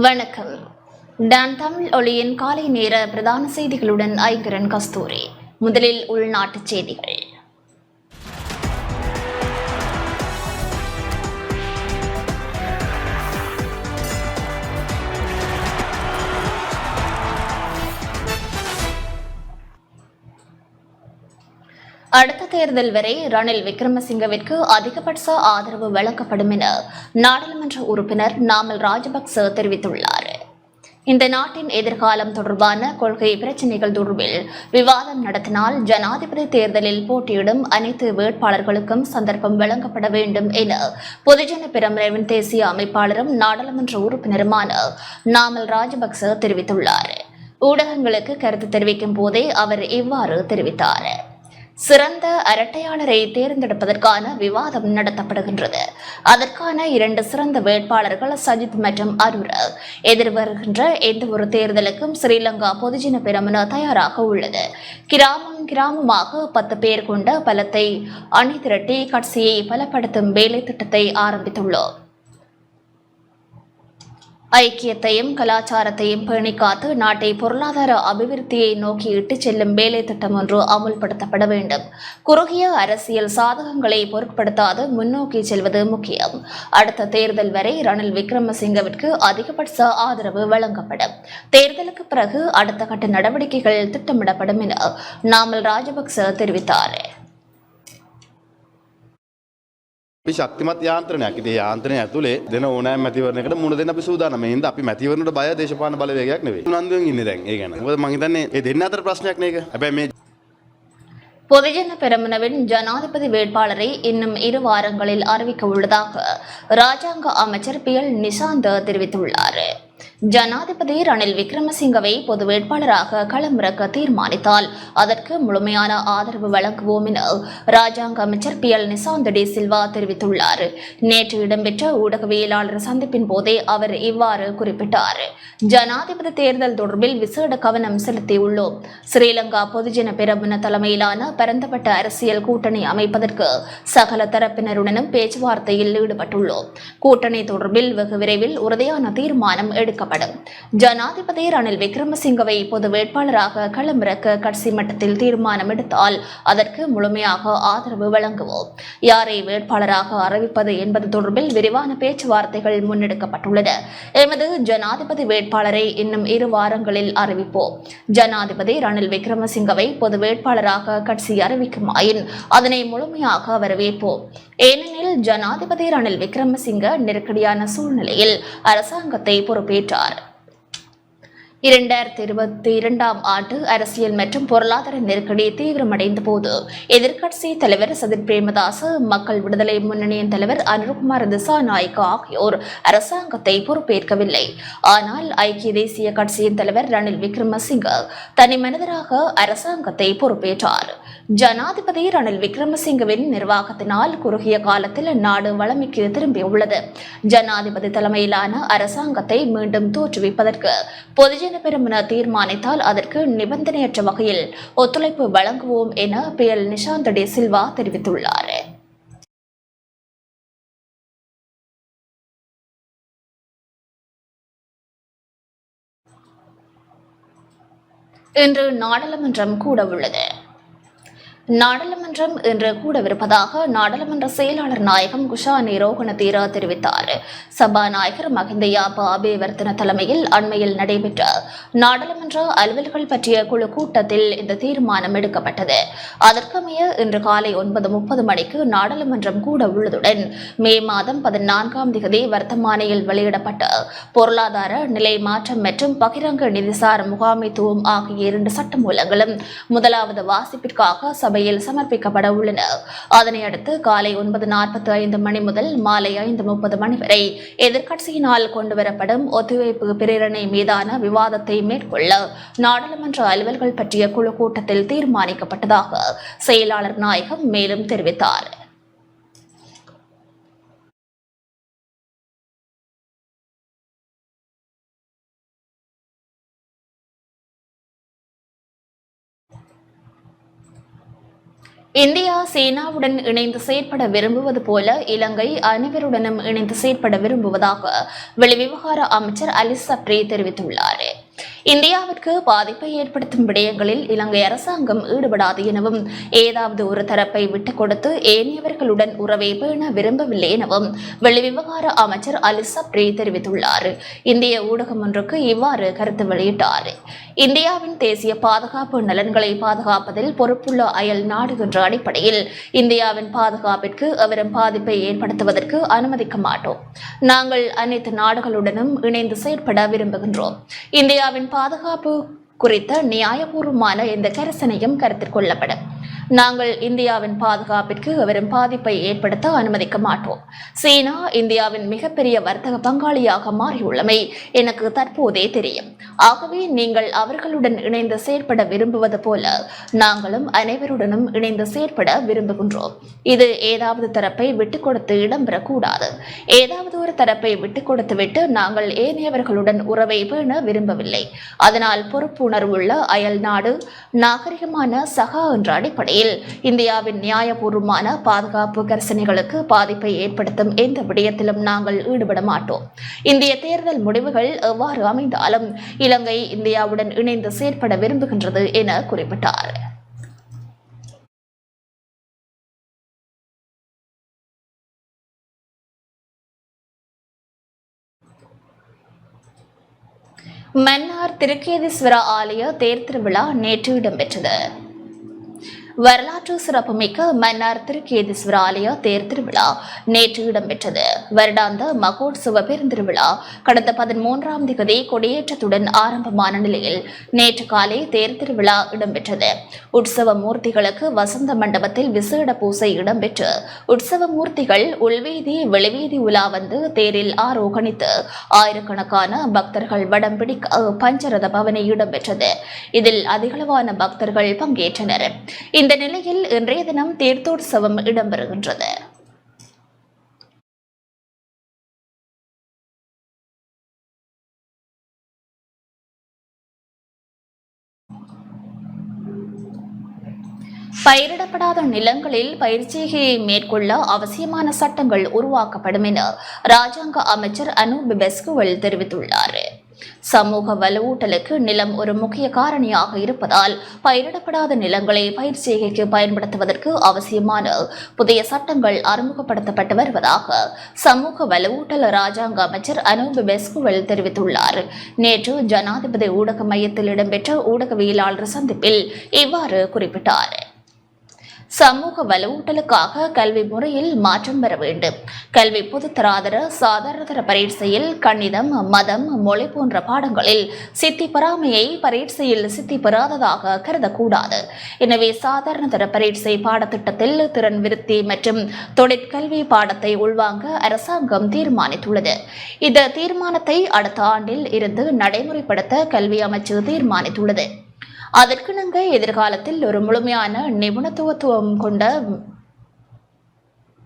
வணக்கம். டான் தமிழ் ஒளியின் காலை நேர பிரதான செய்திகளுடன் ஐங்கரன் கஸ்தூரி. முதலில் உள்நாட்டுச் செய்திகள். அடுத்த தேர்தல் வரை ரணில் விக்ரமசிங்கவிற்கு அதிகபட்ச ஆதரவு வழங்கப்படும் என நாடாளுமன்ற உறுப்பினர் நாமல் ராஜபக்ச தெரிவித்துள்ளார். இந்த நாட்டின் எதிர்காலம் தொடர்பான கொள்கை பிரச்சினைகள் தொடர்பில் விவாதம் நடத்தினால் ஜனாதிபதி தேர்தலில் போட்டியிடும் அனைத்து வேட்பாளர்களுக்கும் சந்தர்ப்பம் வழங்கப்பட வேண்டும் என பொதுஜன பிரமரவின் தேசிய அமைப்பாளரும் நாடாளுமன்ற உறுப்பினருமான நாமல் ராஜபக்ச தெரிவித்துள்ளார். ஊடகங்களுக்கு கருத்து தெரிவிக்கும் போதே அவர் இவ்வாறு தெரிவித்தார். சிறந்த அரட்டையாளரை தேர்ந்தெடுப்பதற்கான விவாதம் நடத்தப்படுகின்றது. அதற்கான இரண்டு சிறந்த வேட்பாளர்கள் சஜித் மற்றும் அருரா. எதிர்வருகின்ற எந்த ஒரு தேர்தலுக்கும் ஸ்ரீலங்கா பொதுஜன பெரமுன தயாராக உள்ளது. கிராமம் கிராமமாக பத்து பேர் கொண்ட பலத்தை அணி திரட்டி கட்சியை பலப்படுத்தும் வேலை திட்டத்தை ஆரம்பித்துள்ளோம். ஐக்கியத்தையும் கலாச்சாரத்தையும் பேணி காத்து நாட்டை பொருளாதார அபிவிருத்தியை நோக்கி இட்டுச் செல்லும் வேலை திட்டம் ஒன்று அமுல்படுத்தப்பட வேண்டும். குறுகிய அரசியல் சாதகங்களை பொருட்படுத்தாது முன்னோக்கி செல்வது முக்கியம். அடுத்த தேர்தல் வரை ரணில் விக்ரமசிங்கவிற்கு அதிகபட்ச ஆதரவு வழங்கப்படும். தேர்தலுக்கு பிறகு அடுத்த கட்ட நடவடிக்கைகள் திட்டமிடப்படும் என நாமல் ராஜபக்ச தெரிவித்தார். අපි ශක්තිමත් යාන්ත්‍රණයක් ඉතින් ඒ යාන්ත්‍රණය ඇතුලේ දෙන ඕනෑම මැතිවරණයකට මුණ දෙන්න අපි සූදානම්. මේ හින්දා අපි මැතිවරණයට බය දේශපාලන බලවේගයක් නෙවෙයි. උනන්දුවෙන් ඉන්නේ දැන් ඒ ගැන. මොකද මං හිතන්නේ ඒ දෙන්න අතර ප්‍රශ්නයක් නේක. හැබැයි මේ பொதுஜன பெரமுனவின் ஜனாதிபதி வேட்பாளரை இன்னும் இரு வாரங்களில் அறிவிக்க உள்ளதாக ராஜாங்க அமைச்சர் பி எல் நிஷாந்த் தெரிவித்துள்ளார் ஜனாதிபதி ரணில் விக்ரமசிங்கவை பொது வேட்பாளராக களமிறக்க தீர்மானித்தால் அதற்கு முழுமையான ஆதரவு வழங்குவோம் என ராஜாங்க அமைச்சர் P L Nishanth D Silva தெரிவித்துள்ளார். நேற்று இடம்பெற்ற ஊடகவியலாளர் சந்திப்பின் போதே அவர் இவ்வாறு குறிப்பிட்டார். ஜனாதிபதி தேர்தல் தொடர்பில் விசேட கவனம் செலுத்தியுள்ளோம். ஸ்ரீலங்கா பொதுஜன பெரமுன தலைமையிலான பரந்தப்பட்ட அரசியல் கூட்டணி அமைப்பதற்கு சகல தரப்பினருடனும் பேச்சுவார்த்தையில் ஈடுபட்டுள்ளோம். கூட்டணி தொடர்பில் வெகு விரைவில் உறுதியான தீர்மானம் எடுக்க எடுக்கப்படும் ஜனாதிபதி ரணில் விக்ரமசிங்கவை பொது வேட்பாளராக களமிறக்க கட்சி மட்டத்தில் தீர்மானம் எடுத்தால் அதற்கு முழுமையாக ஆதரவு வழங்குவோம். யாரை வேட்பாளராக அறிவிப்பது என்பது தொடர்பில் விரிவான பேச்சுவார்த்தைகள் முன்னெடுக்கப்பட்டுள்ளன எமது ஜனாதிபதி வேட்பாளரை இன்னும் இரு வாரங்களில் அறிவிப்போம். ஜனாதிபதி ரணில் விக்ரமசிங்கவை பொது வேட்பாளராக கட்சி அறிவிக்குமாயின் அதனை முழுமையாக வரவேற்போம் ஏனெனில் ஜனாதிபதி ரணில் விக்ரமசிங்க நெருக்கடியான சூழ்நிலையில் அரசாங்கத்தை பொறுப்பேற்றார். இரண்டாயிரத்தி இருபத்தி இரண்டாம் ஆண்டு அரசியல் மற்றும் பொருளாதார நெருக்கடி தீவிரமடைந்த போது எதிர்க்கட்சி தலைவர் சதிர் பிரேமதாச மக்கள் விடுதலை முன்னணியின் தலைவர் அனுர்குமார் திசாநாயக்க ஆகியோர் அரசாங்கத்தை பொறுப்பேற்கவில்லை. ஆனால் ஐக்கிய தேசிய கட்சியின் தலைவர் ரணில் விக்ரமசிங்க தனி மனிதராக அரசாங்கத்தை பொறுப்பேற்றார். ஜனாதிபதி ரணில் விக்ரமசிங்கவின் நிர்வாகத்தினால் குறுகிய காலத்தில் நாடு வளமைக்கு திரும்பியுள்ளது. ஜனாதிபதி தலைமையிலான அரசாங்கத்தை மீண்டும் தோற்றுவிப்பதற்கு பொதுஜன பெருமன தீர்மானித்தால் அதற்கு நிபந்தனையற்ற வகையில் ஒத்துழைப்பு வழங்குவோம் என P. L. Nishanth D. Silva தெரிவித்துள்ளார். இன்று நாடாளுமன்றம் கூட உள்ளது நாடாளுமன்றம் இன்று கூடவிருப்பதாக நாடாளுமன்ற செயலாளர் நாயகம் குஷா நிரோகண தீரா தெரிவித்தார். சபாநாயகர் மகிந்த யாப்பா அபேவர்த்தன தலைமையில் அண்மையில் நடைபெற்ற நாடாளுமன்ற அலுவல்கள் பற்றிய குழு கூட்டத்தில் இந்த தீர்மானம் எடுக்கப்பட்டது. அதற்கமைய இன்று காலை ஒன்பது முப்பது மணிக்கு நாடாளுமன்றம் கூட உள்ளதுடன் மே மாதம் பதினான்காம் திகதி வர்த்தமானியில் வெளியிடப்பட்ட பொருளாதார நிலை மாற்றம் மற்றும் பகிரங்க நிதிசார முகாமைத்துவம் ஆகிய இரண்டு சட்டமூலங்களும் முதலாவது வாசிப்பிற்காக சபையில் சமர்ப்பிக்கப்பட உள்ளன. அதனை அடுத்து காலை ஒன்பது நாற்பத்தி ஐந்து மணி முதல் மாலை ஐந்து முப்பது மணி வரை எதிர்க்கட்சியினால் கொண்டுவரப்படும் ஒத்திவைப்பு பிரேரணை மீதான விவாதத்தை மேற்கொள்ள நாடாளுமன்ற அலுவல்கள் பற்றிய குழு கூட்டத்தில் தீர்மானிக்கப்பட்டதாக செயலாளர் நாயகம் மேலும் தெரிவித்தார். இந்தியா சீனாவுடன் இணைந்து செயற்பட விரும்புவது போல இலங்கை அனைவருடனும் இணைந்து செயற்பட விரும்புவதாக வெளிவிவகார அமைச்சர் அலிஸ் சப்ரி தெரிவித்துள்ளார். இந்தியாவிற்கு பாதிப்பை ஏற்படுத்தும் விடயங்களில் இலங்கை அரசாங்கம் ஈடுபடாது எனவும் ஏதாவது ஒரு தரப்பை விட்டுக் கொடுத்து ஏனையவர்களுடன் உறவை பேண விரும்பவில்லை எனவும் வெளிவிவகார அமைச்சர் அலி சப்ரி தெரிவித்துள்ளார். இந்திய ஊடகம் ஒன்றுக்கு இவ்வாறு கருத்து வெளியிட்டார். இந்தியாவின் தேசிய பாதுகாப்பு நலன்களை பாதுகாப்பதில் பொறுப்புள்ள அயல் நாடு என்ற அடிப்படையில் இந்தியாவின் பாதுகாப்பிற்கு அவரும் பாதிப்பை ஏற்படுத்துவதற்கு அனுமதிக்க மாட்டோம். நாங்கள் அனைத்து நாடுகளுடனும் இணைந்து செயற்பட விரும்புகின்றோம். இந்தியாவின் பாதுகாப்பு குறித்த நியாயபூர்வமான எந்த கரிசனையும் கருத்தில் கொள்ளப்படும். நாங்கள் இந்தியாவின் பாதுகாப்பிற்கு வெறும் பாதிப்பை ஏற்படுத்த அனுமதிக்க மாட்டோம். சீனா இந்தியாவின் மிகப்பெரிய வர்த்தக பங்காளியாக மாறியுள்ளமை எனக்கு தற்போதே தெரியும். ஆகவே நீங்கள் அவர்களுடன் இணைந்து செயற்பட விரும்புவது போல நாங்களும் அனைவருடனும் இணைந்து செயற்பட விரும்புகின்றோம். இது ஏதாவது தரப்பை விட்டுக் கொடுத்து இடம்பெறக்கூடாது. ஏதாவது ஒரு தரப்பை விட்டுக் கொடுத்துவிட்டு நாங்கள் ஏனையவர்களுடன் உறவை பேண விரும்பவில்லை. அதனால் பொறுப்புணர்வுள்ள அயல் நாடு நாகரிகமான சகா என்ற அடிப்படை அடிப்படையில் இந்தியாவின் நியாயபூர்வமான பாதுகாப்பு கரிசனைகளுக்கு பாதிப்பை ஏற்படுத்தும் எந்த விடயத்திலும் நாங்கள் ஈடுபட மாட்டோம். இந்திய தேர்தல் முடிவுகள் எவ்வாறு அமைந்தாலும் இலங்கை இந்தியாவுடன் இணைந்து செயற்பட விரும்புகின்றது என குறிப்பிட்டார். மன்னார் திருக்கேதீஸ்வர ஆலய தேர் திருவிழா நேற்று இடம்பெற்றது. வரலாற்று சிறப்புமிக்க மன்னார் திருக்கேதீஸ்வர ஆலய தேர் திருவிழா நேற்று இடம்பெற்றது. வருடாந்த மகோத்சவ பெருந்திருவிழா கடந்த பதிமூன்றாம் திகதி கொடியேற்றத்துடன் ஆரம்பமான நிலையில் நேற்று காலை தேர் திருவிழா இடம்பெற்றது. உற்சவ மூர்த்திகளுக்கு வசந்த மண்டபத்தில் விசேட பூசை இடம்பெற்று உற்சவ மூர்த்திகள் உள்வீதி வெளிவீதி உலா வந்து தேரில் ஆரோகணித்து ஆயிரக்கணக்கான பக்தர்கள் வடம் பிடிக்க பஞ்சரத பவனி இடம்பெற்றது. இதில் அதிகளவான பக்தர்கள் பங்கேற்றனர். இந்த நிலையில் இன்றைய தினம் தீர்த்தோற்சவம் இடம்பெறுகின்றது. பயிரிடப்படாத நிலங்களில் பயிற்சியை மேற்கொள்ள அவசியமான சட்டங்கள் உருவாக்கப்படும் என ராஜாங்க அமைச்சர் அனூப் பெஸ்குவல் தெரிவித்துள்ளார். சமூக வலுவூட்டலுக்கு நிலம் ஒரு முக்கிய காரணியாக இருப்பதால் பயிரிடப்படாத நிலங்களை பயிர் செய்கைக்கு பயன்படுத்துவதற்கு அவசியமான புதிய சட்டங்கள் அறிமுகப்படுத்தப்பட்டு வருவதாக சமூக வலுவூட்டல் ராஜாங்க அமைச்சர் அனூப் பெஸ்குவல் தெரிவித்துள்ளார். நேற்று ஜனாதிபதி ஊடக மையத்தில் இடம்பெற்ற ஊடகவியலாளர் சந்திப்பில் இவ்வாறு குறிப்பிட்டார். சமூக வலுவூட்டலுக்காக கல்வி முறையில் மாற்றம் பெற வேண்டும். கல்வி பொதுத்தராதர சாதாரணதர பரீட்சையில் கணிதம் மதம் மொழி போன்ற பாடங்களில் சித்தி பெறாமையை பரீட்சையில் சித்தி பெறாததாக கருதக்கூடாது. எனவே சாதாரணதர பரீட்சை பாடத்திட்டத்தில் திறன் விருத்தி மற்றும் தொழிற்கல்வி பாடத்தை உள்வாங்க அரசாங்கம் தீர்மானித்துள்ளது. இந்த தீர்மானத்தை அடுத்த ஆண்டில் இருந்து நடைமுறைப்படுத்த கல்வி அமைச்சு தீர்மானித்துள்ளது. அதற்கிணங்க எதிர்காலத்தில் ஒரு முழுமையான நிபுணத்துவத்துவம் கொண்ட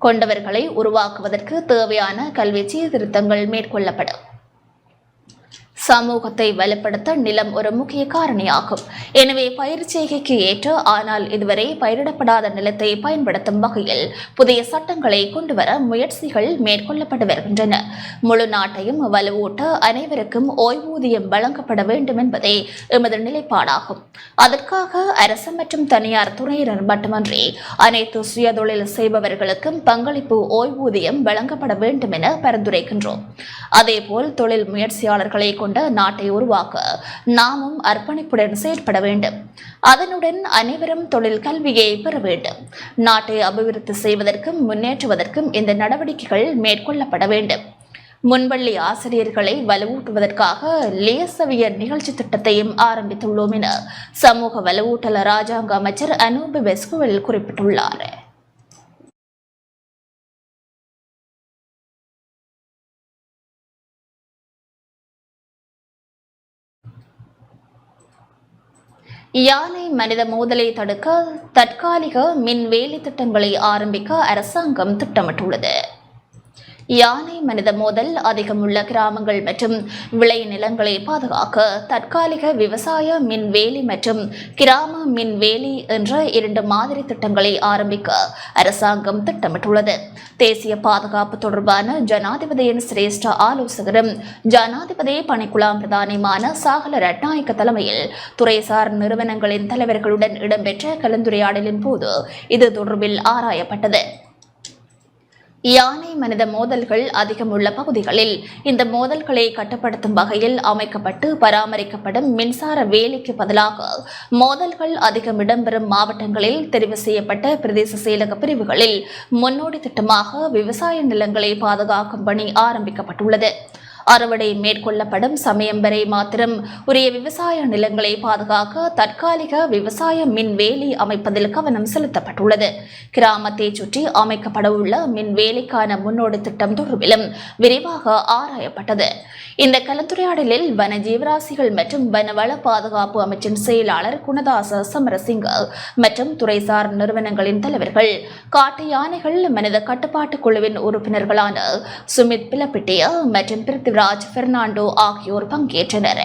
கொண்டவர்களை உருவாக்குவதற்கு தேவையான கல்வி சீர்திருத்தங்கள் மேற்கொள்ளப்படும். சமூகத்தை வலுப்படுத்த நிலம் ஒரு முக்கிய காரணியாகும். எனவே பயிர் செய்கைக்கு ஏற்ற ஆனால் இதுவரை பயிரிடப்படாத நிலத்தை பயன்படுத்தும் வகையில் புதிய சட்டங்களை கொண்டுவர முயற்சிகள் மேற்கொள்ளப்பட்டு வருகின்றன. முழு நாட்டையும் வலுவூட்ட அனைவருக்கும் ஓய்வூதியம் வழங்கப்பட வேண்டும் என்பதே எமது நிலைப்பாடாகும். அதற்காக அரசு மற்றும் தனியார் துறையினர் மட்டுமன்றி அனைத்து சுயதொழில் செய்பவர்களுக்கும் பங்களிப்பு ஓய்வூதியம் வழங்கப்பட வேண்டும் என பரிந்துரைக்கின்றோம். அதேபோல் தொழில் முயற்சியாளர்களை கொண்ட நாட்டை உருவாக்க நாமும் அர்ப்பணிப்புடன் செயற்பட வேண்டும். அதனுடன் அனைவரும் தொழில் கல்வியை பெற வேண்டும். நாட்டை அபிவிருத்தி செய்வதற்கும் முன்னேற்றுவதற்கும் இந்த நடவடிக்கைகள் மேற்கொள்ளப்பட வேண்டும். முன்பள்ளி ஆசிரியர்களை வலுவூட்டுவதற்காக லேசவியர் நிகழ்ச்சி திட்டத்தையும் ஆரம்பித்துள்ளோம் என சமூக வலுவூட்டல் ராஜாங்க அமைச்சர் அனூப் பெஸ்குவல் குறிப்பிட்டுள்ளார். யானை மனித மோதலை தடுக்க தற்காலிக மின் வேலை திட்டங்களை ஆரம்பிக்க அரசாங்கம் திட்டமிட்டுள்ளது. யானை மனித மோதல் அதிகமுள்ள கிராமங்கள் மற்றும் விளை நிலங்களை பாதுகாக்க தற்காலிக விவசாய மின்வேலி மற்றும் கிராம மின்வேலி என்ற இரண்டு மாதிரி திட்டங்களை ஆரம்பிக்க அரசாங்கம் திட்டமிட்டுள்ளது. தேசிய பாதுகாப்பு தொடர்பான ஜனாதிபதியின் சிரேஷ்ட ஆலோசகரும் ஜனாதிபதி பணிக்குழாம் பிரதானியுமான சாகல ரட்நாயக்க தலைமையில் துறைசார் நிறுவனங்களின் தலைவர்களுடன் இடம்பெற்ற கலந்துரையாடலின் போது இது தொடர்பில் ஆராயப்பட்டது. யானை மனித மோதல்கள் அதிகம் உள்ள பகுதிகளில் இந்த மோதல்களை கட்டுப்படுத்தும் வகையில் அமைக்கப்பட்டு பராமரிக்கப்படும் மின்சார வேலிக்கு பதிலாக மோதல்கள் அதிகம் இடம்பெறும் மாவட்டங்களில் தெரிவு செய்யப்பட்ட பிரதேச செயலக பிரிவுகளில் முன்னோடி திட்டமாக விவசாய நிலங்களை பாதுகாக்கும் பணி ஆரம்பிக்கப்பட்டுள்ளது. அறுவடை மேற்கொள்ளப்படும் சமயம் வரை மாத்திரம் உரிய விவசாய நிலங்களை பாதுகாக்க தற்காலிக விவசாய மின்வேலி அமைப்பதில் கவனம் செலுத்தப்பட்டுள்ளது. கிராமத்தை சுற்றி அமைக்கப்பட உள்ள மின்வேலிக்கான முன்னோடி திட்டம் தொடர்பிலும் விரிவாக ஆராயப்பட்டது. இந்த கலந்துரையாடலில் வன ஜீவராசிகள் மற்றும் வனவள பாதுகாப்பு அமைச்சின் செயலாளர் குணதாச சமரசிங்க மற்றும் துறைசார் நிறுவனங்களின் தலைவர்கள் காட்டு யானைகள் மனித கட்டுப்பாட்டு குழுவின் உறுப்பினர்களான சுமித் பிலப்பிட்டிய மற்றும் பிருத்திவிராஜ் பெர்னாண்டோ ஆகியோர் பங்கேற்றனர்.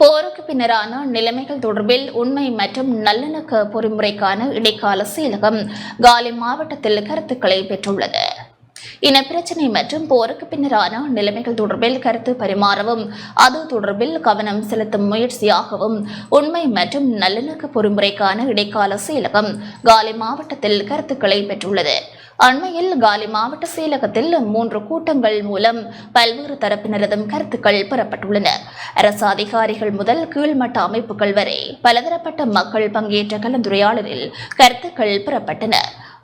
போருக்கு பின்னரான நிலைமைகள் தொடர்பில் உண்மை மற்றும் நல்லிணக்க பொறிமுறைக்கான இடைக்கால செயலகம் காலி மாவட்டத்தில் கருத்துக்களை பெற்றுள்ளது. இனப்பிரச்சினை மற்றும் போருக்கு பின்னரான நிலைமைகள் தொடர்பில் கருத்து பரிமாறவும் அது தொடர்பில் கவனம் செலுத்தும் முயற்சியாகவும் உண்மை மற்றும் நல்லிணக்க பொறிமுறைக்கான இடைக்கால செயலகம் காலி மாவட்டத்தில் கருத்துக்களை பெற்றுள்ளது. அண்மையில் காலி மாவட்ட செயலகத்தில் மூன்று கூட்டங்கள் மூலம் பல்வேறு தரப்பினரதும் கருத்துக்கள் பெறப்பட்டுள்ளன. அரசு அதிகாரிகள் முதல் கீழ்மட்ட அமைப்புகள் வரை பலதரப்பட்ட மக்கள் பங்கேற்ற கலந்துரையாடலில் கருத்துக்கள் பெறப்பட்டன.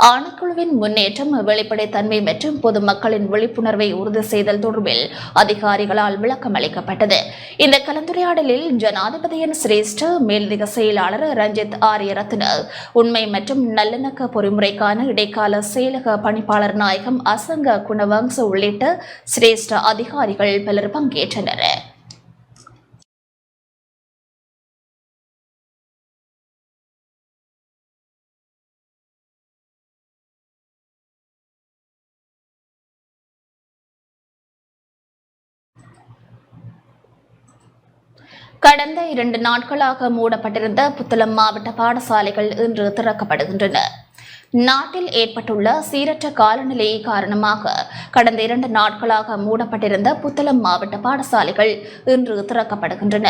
ஆணைக்குழுவின் முன்னேற்றம் வெளிப்படைத்தன்மை மற்றும் பொதுமக்களின் விழிப்புணர்வை உறுதி செய்தல் தொடர்பில் அதிகாரிகளால் விளக்கம் அளிக்கப்பட்டது. இந்த கலந்துரையாடலில் ஜனாதிபதியின் சிரேஷ்ட மேலதிக செயலாளர் ரஞ்சித் ஆரியரத்ன உண்மை மற்றும் நல்லிணக்க பொறிமுறைக்கான இடைக்கால செயலக பணிப்பாளர் நாயகம் அசங்க குணவம்ச உள்ளிட்ட சிரேஷ்ட அதிகாரிகள் பலர் பங்கேற்றனர். கடந்த இரண்டு நாட்களாக மூடப்பட்டிருந்த புத்தளம் மாவட்ட பாடசாலைகள் இன்று திறக்கப்படுகின்றன. நாட்டில் ஏற்பட்டுள்ள சீரற்ற காலநிலை காரணமாக கடந்த இரண்டு நாட்களாக மூடப்பட்டிருந்த புத்தளம் மாவட்ட பாடசாலைகள் இன்று திறக்கப்படுகின்றன.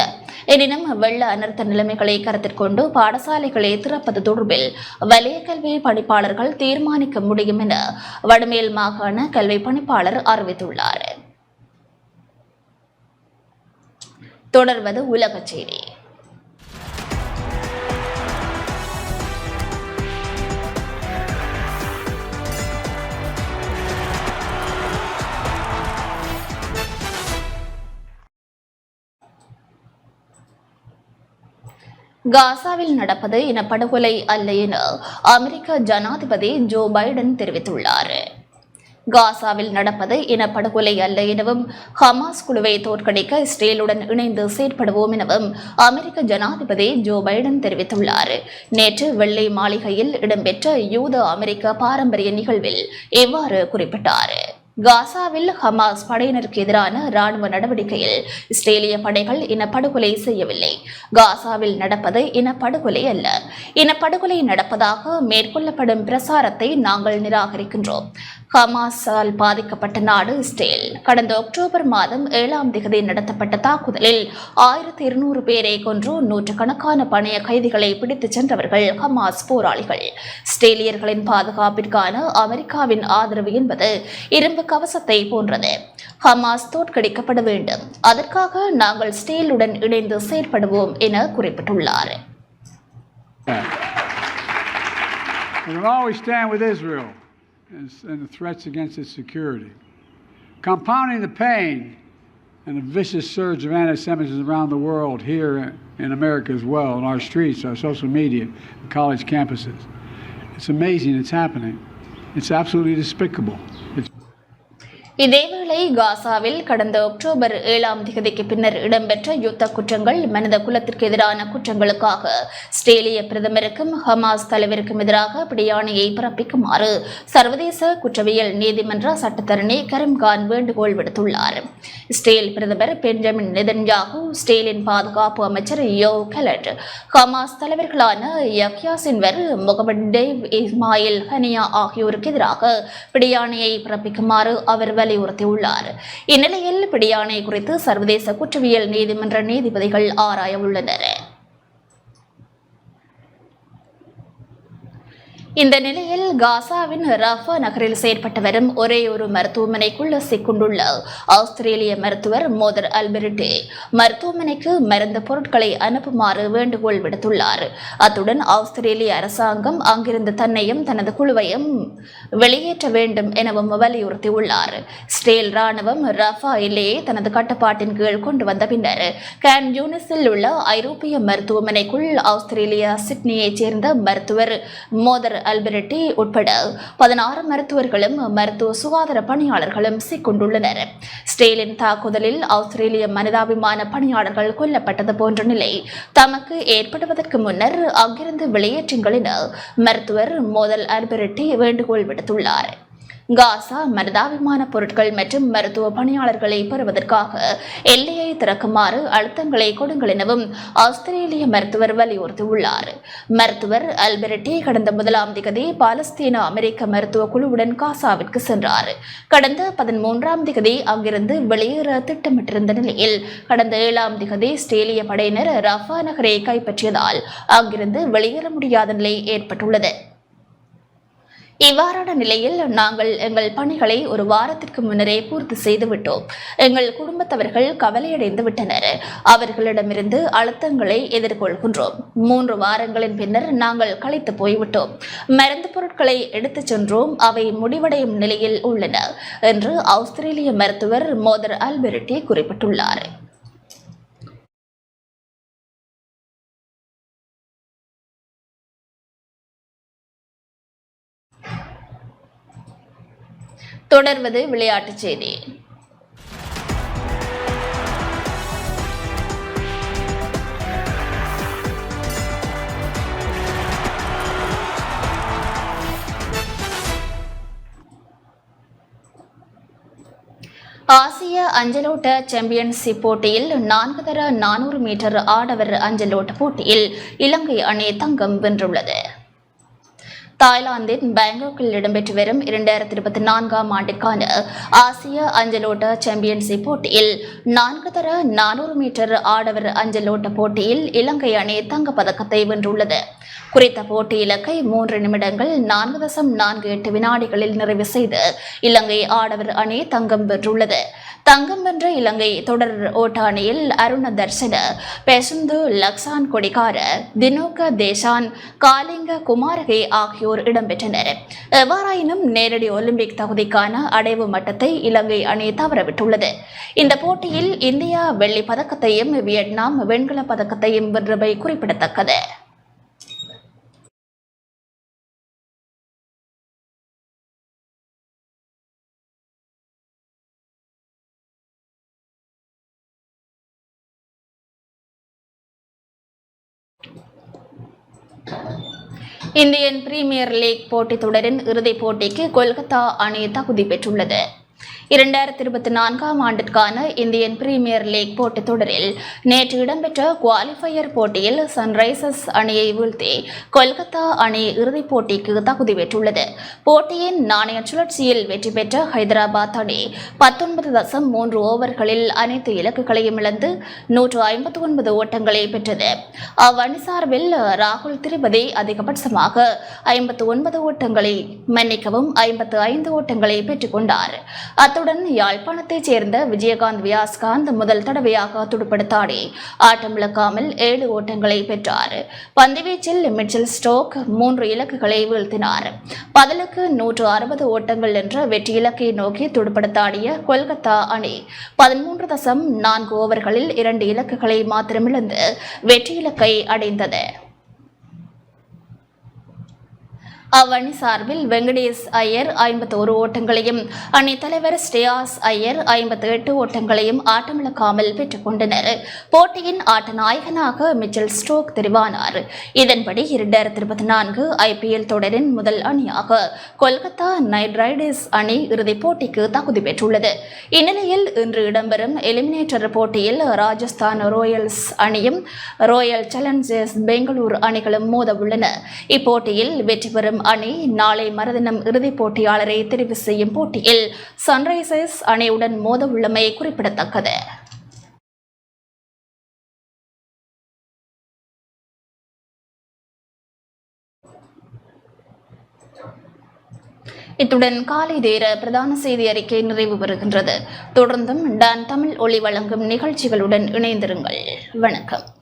எனினும் வெள்ள அனர்த்த நிலைமைகளை கருத்தில் கொண்டு பாடசாலைகளை திறப்பது தொடர்பில் வலய கல்வி பணிப்பாளர்கள் தீர்மானிக்க முடியும் என வடமேல் மாகாண கல்வி பணிப்பாளர் அறிவித்துள்ளார். தொடர்வது உலக செய்தி. காசாவில் நடப்பது இனப்படுகொலை அல்ல என அமெரிக்க ஜனாதிபதி ஜோ பைடன் தெரிவித்துள்ளார். காசாவில் நடப்பது இனப்படுகொலை அல்ல எனவும் ஹமாஸ் குழுவை தோற்கடிக்க இஸ்ரேலுடன் இணைந்து செயற்படுவோம் எனவும் அமெரிக்க ஜனாதிபதி ஜோ பைடன் தெரிவித்துள்ளார். நேற்று வெள்ளை மாளிகையில் இடம்பெற்ற யூத அமெரிக்க பாரம்பரிய நிகழ்வில் இவ்வாறு குறிப்பிட்டார். காசாவில் ஹமாஸ் படையினருக்கு எதிரான ராணுவ நடவடிக்கையில் இஸ்ரேலிய படைகள் இனப்படுகொலை செய்யவில்லை. காசாவில் நடப்பது இனப்படுகொலை அல்ல. இனப்படுகொலை நடப்பதாக மேற்கொள்ளப்படும் பிரசாரத்தை நாங்கள் நிராகரிக்கின்றோம். ஹமாஸால் பாதிக்கப்பட்ட நாடு இஸ்ரேல். கடந்த அக்டோபர் மாதம் ஏழாம் திகதி நடத்தப்பட்ட தாக்குதலில் ஆயிரத்தி இருநூறு பேரை கொன்று நூற்றுக்கணக்கான பணைய கைதிகளை பிடித்துச் சென்றவர்கள் ஹமாஸ் போராளிகள். இஸ்ரேலியர்களின் பாதுகாப்பிற்கான அமெரிக்காவின் ஆதரவு என்பது இரும்பு கவசத்தை போன்றது. ஹமாஸ் தோற்கடிக்கப்பட வேண்டும். அதற்காக நாங்கள் ஸ்டேலுடன் இணைந்து செயற்படுவோம் என குறிப்பிட்டுள்ளார். We will always stand with Israel and the threats against its security. Compounding the pain and the vicious surge of anti Semitism around the world, here in America as well, on our streets, our social media, college campuses. It's amazing it's happening. It's absolutely despicable. இதேவேளை காசாவில் கடந்த October ஏழாம் தேதிக்கு பின்னர் இடம்பெற்ற யுத்த குற்றங்கள் மனித குலத்திற்கு எதிரான குற்றங்களுக்காக ஸ்டேலிய பிரதமருக்கும் ஹமாஸ் தலைவருக்கும் எதிராக பிடியாணையை பிறப்பிக்குமாறு சர்வதேச குற்றவியல் நீதிமன்ற சட்டத்தரணி கரீம்கான் வேண்டுகோள் விடுத்துள்ளார். ஸ்டேல் பிரதமர் பெஞ்சமின் நெதன்யாகு ஸ்டேலின் பாதுகாப்பு அமைச்சர் யோ கெலட் ஹமாஸ் தலைவர்களான Yahya Sinwar Mohammed Deif Ismail Haniyeh ஆகியோருக்கு எதிராக பிடியாணையை பிறப்பிக்குமாறு அவர் வலியுறுத்தியுள்ளார். இந்நிலையில் பிடியாணை குறித்து சர்வதேச குற்றவியல் நீதிமன்ற நீதிபதிகள் ஆராய உள்ளனர் இந்த நிலையில் காசாவின் ரஃபா நகரில் செயற்பட்டு வரும் ஒரே ஒரு மருத்துவமனைக்குள் சிக்குண்டுள்ள ஆஸ்திரேலிய மருத்துவர் மோதர் அல்பெர்டே மருத்துவமனைக்கு மருந்து பொருட்களை அனுப்புமாறு வேண்டுகோள் விடுத்துள்ளார். அத்துடன் ஆஸ்திரேலிய அரசாங்கம் அங்கிருந்து தன்னையும் தனது குழுவையும் வெளியேற்ற வேண்டும் எனவும் வலியுறுத்தியுள்ளார். ஸ்டேல் ராணுவம் ரஃபா எல்லையை தனது கட்டுப்பாட்டின் கீழ் கொண்டு வந்த பின்னர் கேன் யூனிஸில் உள்ள ஐரோப்பிய மருத்துவமனைக்குள் ஆஸ்திரேலியா சிட்னியைச் சேர்ந்த மருத்துவர் மோதர் அல்பெரட்டி உட்பட பதினாறு மருத்துவர்களும் மருத்துவ சுகாதார பணியாளர்களும் சிக்கொண்டுள்ளனர். ஸ்டேலின் தாக்குதலில் ஆஸ்திரேலிய மனிதாபிமான பணியாளர்கள் கொல்லப்பட்டது போன்ற நிலை தமக்கு ஏற்படுவதற்கு முன்னர் அங்கிருந்து வெளியேற்றுங்கள் என மருத்துவர் மோதல் அல்பெரட்டி வேண்டுகோள் விடுத்துள்ளார். காசா மனிதாபிமான பொருட்கள் மற்றும் மருத்துவ பணியாளர்களை பெறுவதற்காக எல்லையை திறக்குமாறு அழுத்தங்களை கொடுங்கள் எனவும் ஆஸ்திரேலிய மருத்துவர் வலியுறுத்தியுள்ளார். மருத்துவர் அல்பெரட்டி கடந்த முதலாம் திகதி பாலஸ்தீன அமெரிக்க மருத்துவ குழுவுடன் காசாவிற்கு சென்றார். கடந்த பதிமூன்றாம் திகதி அங்கிருந்து வெளியேற திட்டமிட்டிருந்த நிலையில் கடந்த ஏழாம் திகதி ஆஸ்திரேலிய படையினர் ரஃபா நகரை கைப்பற்றியதால் அங்கிருந்து வெளியேற முடியாத நிலை ஏற்பட்டுள்ளது. இவ்வாறான நிலையில் நாங்கள் எங்கள் பணிகளை ஒரு வாரத்திற்கு முன்னரே பூர்த்தி செய்துவிட்டோம். எங்கள் குடும்பத்தவர்கள் கவலையடைந்து விட்டனர். அவர்களிடமிருந்து அழுத்தங்களை எதிர்கொள்கின்றோம். மூன்று வாரங்களின் பின்னர் நாங்கள் களைத்து போய்விட்டோம். மருந்து பொருட்களை எடுத்துச் சென்றோம். அவை முடிவடையும் நிலையில் உள்ளன என்று ஆஸ்திரேலிய மருத்துவர் மோதர் அல்பெரிட்டி குறிப்பிட்டுள்ளார். தொடர்வது விளையாட்டுச் செய்தி. ஆசிய அஞ்சலோட்ட சாம்பியன்ஷிப் போட்டியில் நான்கு தர நானூறு மீட்டர் ஆடவர் அஞ்சலோட்ட போட்டியில் இலங்கை அணி தங்கம் வென்றுள்ளது. தாய்லாந்தின் பேங்காக்கில் இடம்பெற்று வரும் இரண்டாயிரத்தி இருபத்தி நான்காம் ஆண்டிற்கான ஆசிய அஞ்சலோட்ட சாம்பியன்ஷிப் போட்டியில் நான்கு தர நானூறு மீட்டர் ஆடவர் அஞ்சலோட்ட போட்டியில் இலங்கை அணி தங்கப் பதக்கத்தை வென்றுள்ளது. குறித்த போட்டி இலக்கை மூன்று நிமிடங்கள் நான்கு தசம் நான்கு எட்டு வினாடிகளில் நிறைவு செய்து இலங்கை ஆடவர் அணி தங்கம் வென்றுள்ளது. தங்கம் வென்ற இலங்கை தொடர் ஓட்ட அணியில் அருண தர்சன பெசுந்து லக்ஸான் கொடிகார தினோக தேசான் காலிங்க குமாரகே ஆகியோர் இடம்பெற்றனர். எவ்வாறாயினும் நேரடி ஒலிம்பிக் தகுதிக்கான அடைவு மட்டத்தை இலங்கை அணி தவறவிட்டுள்ளது. இந்த போட்டியில் இந்தியா வெள்ளி பதக்கத்தையும் வியட்நாம் வெண்கல பதக்கத்தையும் வென்றவை குறிப்பிடத்தக்கது. இந்தியன் பிரீமியர் லீக் போட்டித் தொடரின் இறுதிப் போட்டிக்கு கொல்கத்தா அணி தகுதி பெற்றுள்ளது. இரண்டாயிரத்தி இருபத்தி நான்காம் ஆண்டிற்கான இந்தியன் பிரீமியர் லீக் போட்டித் தொடரில் நேற்று இடம்பெற்ற குவாலிஃபயர் போட்டியில் சன்ரைசர்ஸ் அணியை வீழ்த்தி கொல்கத்தா அணி இறுதிப் போட்டிக்கு தகுதி பெற்றுள்ளது. போட்டியின் நாணய சுழற்சியில் வெற்றி பெற்ற ஹைதராபாத் அணி பத்தொன்பது தசம் மூன்று ஓவர்களில் அனைத்து இலக்குகளையும் இழந்து நூற்று ஐம்பத்தி ஒன்பது ஓட்டங்களை பெற்றது. அவ்வணி சார்பில் ராகுல் திரிபதி அதிகபட்சமாக ஐம்பத்து ஒன்பது ஓட்டங்களை மன்னிக்கவும் ஐம்பத்து ஐந்து ஓட்டங்களை பெற்றுக்கொண்டார் அத்துடன் யாழ்ப்பாணத்தைச் சேர்ந்த விஜயகாந்த் வியாஸ்காந்த் முதல் தடவையாக துடுப்படுத்தாடி. ஆட்டமிழக்காமல் ஏழு ஓட்டங்களை பெற்றார். பந்துவீச்சில் மிச்சல் ஸ்டோக் மூன்று இலக்குகளை வீழ்த்தினார். பதிலுக்கு நூற்று அறுபது ஓட்டங்கள் என்ற வெற்றி இலக்கை நோக்கி துடுப்படுத்தாடிய கொல்கத்தா அணி பதிமூன்று தசம் நான்கு ஓவர்களில் இரண்டு இலக்குகளை மாத்திரமிழந்து வெற்றி இலக்கை அடைந்தது. அவ்வணி சார்பில் வெங்கடேஷ் ஐயர் ஐம்பத்தோரு ஓட்டங்களையும் அணி தலைவர் ஸ்ரேயாஸ் ஐயர் ஐம்பத்தி எட்டு ஓட்டங்களையும் ஆட்டமிழக்காமல் பெற்றுக் கொண்டனர் போட்டியின் ஆட்ட நாயகனாக மிச்சல் ஸ்ட்ரோக் தெரிவானார். இதன்படி இரண்டாயிரத்தி இருபத்தி நான்கு ஐபிஎல் தொடரின் முதல் அணியாக கொல்கத்தா நைட் ரைடர்ஸ் அணி இறுதிப் போட்டிக்கு தகுதி பெற்றுள்ளது. இந்நிலையில் இன்று இடம்பெறும் எலிமினேட்டர் போட்டியில் ராஜஸ்தான் ராயல்ஸ் அணியும் ராயல் சேலஞ்சர்ஸ் பெங்களூர் அணிகளும் மோத உள்ளன இப்போட்டியில் வெற்றி பெறும் அணி நாளை மறுதினம் இறுதிப் போட்டியாளரை தெரிவு செய்யும் போட்டியில் சன்ரைசர்ஸ் அணியுடன் மோத உள்ளமை குறிப்பிடத்தக்கது. இத்துடன் காலை நேர பிரதான செய்தி அறிக்கை நிறைவு பெறுகின்றது. தொடர்ந்தும் டான் தமிழ் ஒளி வழங்கும் நிகழ்ச்சிகளுடன் இணைந்திருங்கள். வணக்கம்.